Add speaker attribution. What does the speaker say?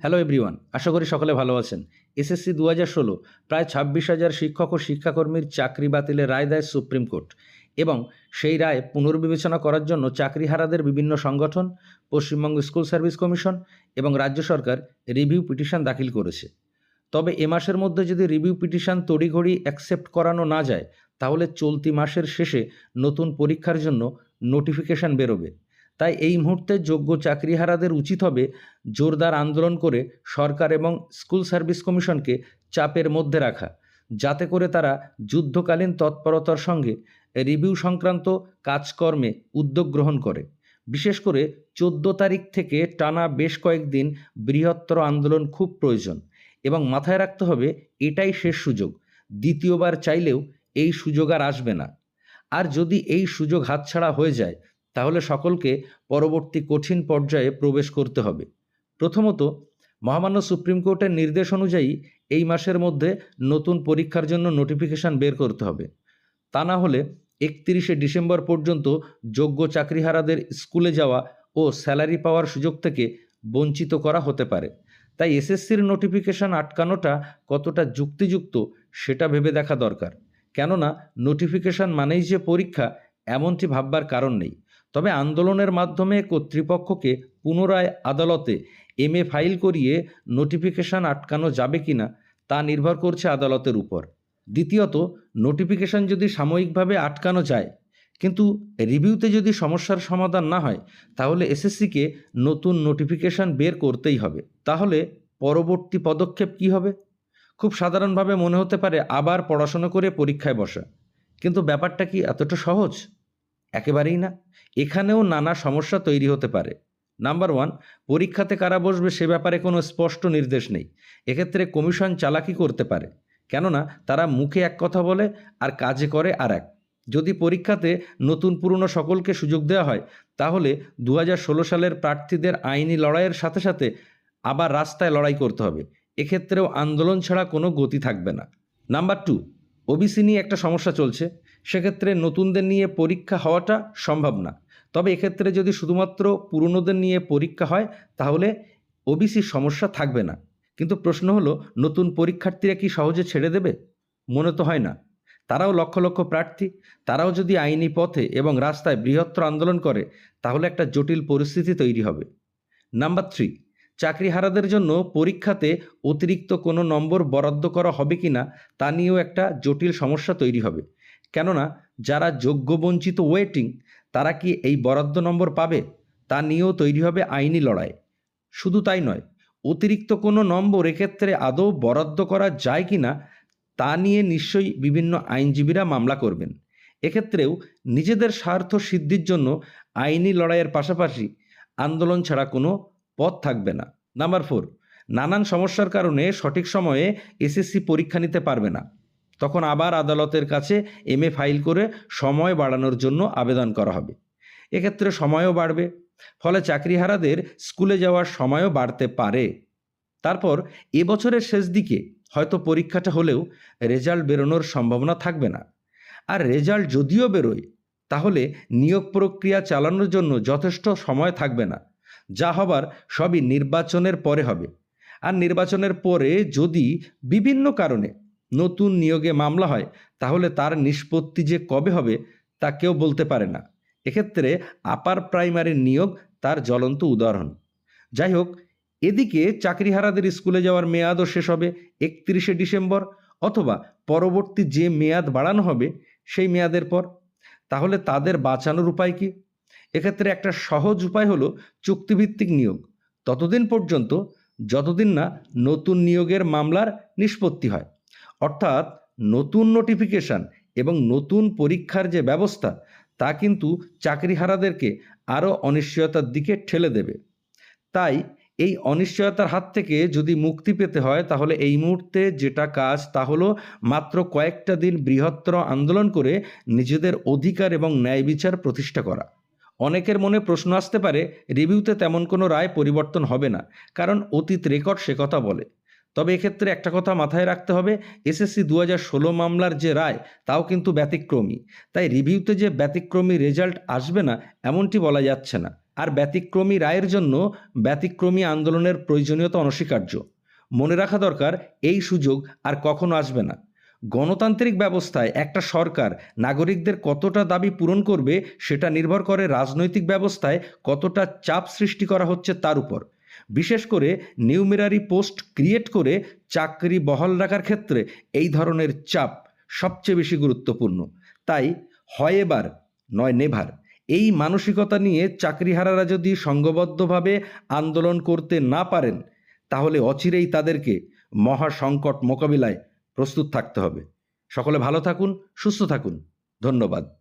Speaker 1: Hello everyone আশা করি সকলে ভালো আছেন। এসএসসি দু হাজার ষোলো, প্রায় ছাব্বিশ হাজার শিক্ষক ও শিক্ষাকর্মীর চাকরি বাতিলের রায় দেয় সুপ্রিম কোর্ট এবং সেই রায় পুনর্বিবেচনা করার জন্য চাকরিহারাদের বিভিন্ন সংগঠন, পশ্চিমবঙ্গ স্কুল সার্ভিস কমিশন এবং রাজ্য সরকার রিভিউ পিটিশন দাখিল করেছে। তবে এ মাসের মধ্যে যদি রিভিউ পিটিশন তড়িঘড়ি অ্যাকসেপ্ট করানো না যায়, তাহলে চলতি মাসের শেষে নতুন পরীক্ষার জন্য নোটিফিকেশন বেরোবে। তাই এই মুহূর্তে যোগ্য চাকরিহারাদের উচিত হবে জোরদার আন্দোলন করে সরকার এবং স্কুল সার্ভিস কমিশনকে চাপের মধ্যে রাখা, যাতে করে তারা যুদ্ধকালীন তৎপরতার সঙ্গে রিভিউ সংক্রান্ত কাজকর্মে উদ্যোগ গ্রহণ করে। বিশেষ করে চোদ্দ তারিখ থেকে টানা বেশ কয়েকদিন বৃহত্তর আন্দোলন খুব প্রয়োজন এবং মাথায় রাখতে হবে এটাই শেষ সুযোগ, দ্বিতীয়বার চাইলেও এই সুযোগ আর আসবে না। আর যদি এই সুযোগ হাতছাড়া হয়ে যায় তাহলে সকলকে পরবর্তী কঠিন পর্যায়ে প্রবেশ করতে হবে। প্রথমত, মহামান্য সুপ্রিম কোর্টের নির্দেশ অনুযায়ী এই মাসের মধ্যে নতুন পরীক্ষার জন্য নোটিফিকেশন বের করতে হবে। তা না হলে একত্রিশে ডিসেম্বর পর্যন্ত যোগ্য চাকরিহারাদের স্কুলে যাওয়া ও স্যালারি পাওয়ার সুযোগ থেকে বঞ্চিত করা হতে পারে। তাই এসএসসির নোটিফিকেশন আটকানোটা কতটা যুক্তিযুক্ত সেটা ভেবে দেখা দরকার। কেননা নোটিফিকেশন মানেই যে পরীক্ষা, এমনটি ভাববার কারণ নেই। তবে আন্দোলনের মাধ্যমে কর্তৃপক্ষকে পুনরায় আদালতে এমএ ফাইল করিয়ে নোটিফিকেশন আটকানো যাবে কিনা তা নির্ভর করছে আদালতের উপর। দ্বিতীয়ত, নোটিফিকেশন যদি সাময়িকভাবে আটকানো যায়, কিন্তু রিভিউতে যদি সমস্যার সমাধান না হয়, তাহলে এসএসসিকে নতুন নোটিফিকেশন বের করতেই হবে। তাহলে পরবর্তী পদক্ষেপ কী হবে? খুব সাধারণভাবে মনে হতে পারে আবার পড়াশোনা করে পরীক্ষায় বসা। কিন্তু ব্যাপারটা কি এতটা সহজ? একেবারেই না। এখানেও নানা সমস্যা তৈরি হতে পারে। নাম্বার ওয়ান, পরীক্ষাতে কারা বসবে সে ব্যাপারে কোনো স্পষ্ট নির্দেশ নেই। এক্ষেত্রে কমিশন চালাকি করতে পারে। কেননা, তারা মুখে এক কথা বলে আর কাজে করে আর এক। যদি পরীক্ষাতে নতুন পুরনো সকলকে সুযোগ দেওয়া হয়, তাহলে দু হাজার ষোলো সালের প্রার্থীদের আইনি লড়াইয়ের সাথে সাথে আবার রাস্তায় লড়াই করতে হবে। এক্ষেত্রেও আন্দোলন ছাড়া কোনো গতি থাকবে না। নাম্বার টু, ওবিসি নিয়ে একটা সমস্যা চলছে। সেক্ষেত্রে নতুনদের নিয়ে পরীক্ষা হওয়াটা সম্ভব না। তবে এক্ষেত্রে যদি শুধুমাত্র পুরনোদের নিয়ে পরীক্ষা হয়, তাহলে ওবিসির সমস্যা থাকবে না। কিন্তু প্রশ্ন হলো, নতুন পরীক্ষার্থীরা কি সহজে ছেড়ে দেবে? মনে তো হয় না। তারাও লক্ষ লক্ষ প্রার্থী, তারাও যদি আইনি পথে এবং রাস্তায় বৃহত্তর আন্দোলন করে, তাহলে একটা জটিল পরিস্থিতি তৈরি হবে। নাম্বার থ্রি, চাকরিহারাদের জন্য পরীক্ষাতে অতিরিক্ত কোনো নম্বর বরাদ্দ করা হবে কি না তা নিয়েও একটা জটিল সমস্যা তৈরি হবে। কেননা যারা যোগ্য বঞ্চিত ওয়েটিং, তারা কি এই বরাদ্দ নম্বর পাবে? তা নিয়েও তৈরি হবে আইনি লড়াই। শুধু তাই নয়, অতিরিক্ত কোনো নম্বর এক্ষেত্রে আদৌ বরাদ্দ করা যায় কি না, তা নিয়ে নিশ্চয়ই বিভিন্ন আইনজীবীরা মামলা করবেন। এক্ষেত্রেও নিজেদের স্বার্থ সিদ্ধির জন্য আইনি লড়াইয়ের পাশাপাশি আন্দোলন ছাড়া কোনো পথ থাকবে না। নাম্বার ফোর, নানান সমস্যার কারণে সঠিক সময়ে এসএসসি পরীক্ষা নিতে পারবে না। তখন আবার আদালতের কাছে এমএ ফাইল করে সময় বাড়ানোর জন্য আবেদন করা হবে। এক্ষেত্রে সময়ও বাড়বে, ফলে চাকরিহারাদের স্কুলে যাওয়ার সময়ও বাড়তে পারে। তারপর এবছরের শেষ দিকে হয়তো পরীক্ষাটা হলেও রেজাল্ট বেরোনোর সম্ভাবনা থাকবে না। আর রেজাল্ট যদিও বেরোয়, তাহলে নিয়োগ প্রক্রিয়া চালানোর জন্য যথেষ্ট সময় থাকবে না। যা হবার সবই নির্বাচনের পরে হবে। আর নির্বাচনের পরে যদি বিভিন্ন কারণে নতুন নিয়োগে মামলা হয়, তাহলে তার নিষ্পত্তি যে কবে হবে তা কেউ বলতে পারে না। এক্ষেত্রে আপার প্রাইমারির নিয়োগ তার জ্বলন্ত উদাহরণ। যাই হোক, এদিকে চাকরিহারাদের স্কুলে যাওয়ার মেয়াদও শেষ হবে একত্রিশে ডিসেম্বর অথবা পরবর্তী যে মেয়াদ বাড়ানো হবে সেই মেয়াদের পর। তাহলে তাদের বাঁচানোর উপায় কি? এক্ষেত্রে একটা সহজ উপায় হলো চুক্তিভিত্তিক নিয়োগ। ততদিন পর্যন্ত, যতদিন না নতুন নিয়োগের মামলার নিষ্পত্তি হয়। অর্থাৎ নতুন নোটিফিকেশান এবং নতুন পরীক্ষার যে ব্যবস্থা, তা কিন্তু চাকরিহারাদেরকে আরও অনিশ্চয়তার দিকে ঠেলে দেবে। তাই এই অনিশ্চয়তার হাত থেকে যদি মুক্তি পেতে হয়, তাহলে এই মুহূর্তে যেটা কাজ, তা হলো মাত্র কয়েকটা দিন বৃহত্তর আন্দোলন করে নিজেদের অধিকার এবং ন্যায় বিচার প্রতিষ্ঠা করা। অনেকের মনে প্রশ্ন আসতে পারে, রিভিউতে তেমন কোনো রায় পরিবর্তন হবে না, কারণ অতীত রেকর্ড সে কথা বলে। তবে এক্ষেত্রে একটা কথা মাথায় রাখতে হবে এসএসসি দু ষোলো মামলার যে রায়, তাও কিন্তু ব্যতিক্রমী। তাই রিভিউতে যে ব্যতিক্রমী রেজাল্ট আসবে না, এমনটি বলা যাচ্ছে না। আর ব্যতিক্রমী রায়ের জন্য ব্যতিক্রমী আন্দোলনের প্রয়োজনীয়তা অনস্বীকার্য। মনে রাখা দরকার, এই সুযোগ আর কখনো আসবে না। গণতান্ত্রিক ব্যবস্থায় একটা সরকার নাগরিকদের কতটা দাবি পূরণ করবে, সেটা নির্ভর করে রাজনৈতিক ব্যবস্থায় কতটা চাপ সৃষ্টি করা হচ্ছে তার উপর। বিশেষ করে নিউমেরারি পোস্ট ক্রিয়েট করে চাকরি বহাল রাখার ক্ষেত্রে এই ধরনের চাপ সবচেয়ে বেশি গুরুত্বপূর্ণ। তাই হয় এবার, নয় নেভার। এই মানসিকতা নিয়ে চাকরিহারারা যদি সংঘবদ্ধভাবে আন্দোলন করতে না পারেন, তাহলে অচিরেই তাদেরকে মহা সংকট মোকাবিলায় প্রস্তুত থাকতে হবে। সকলে ভালো থাকুন, সুস্থ থাকুন। ধন্যবাদ।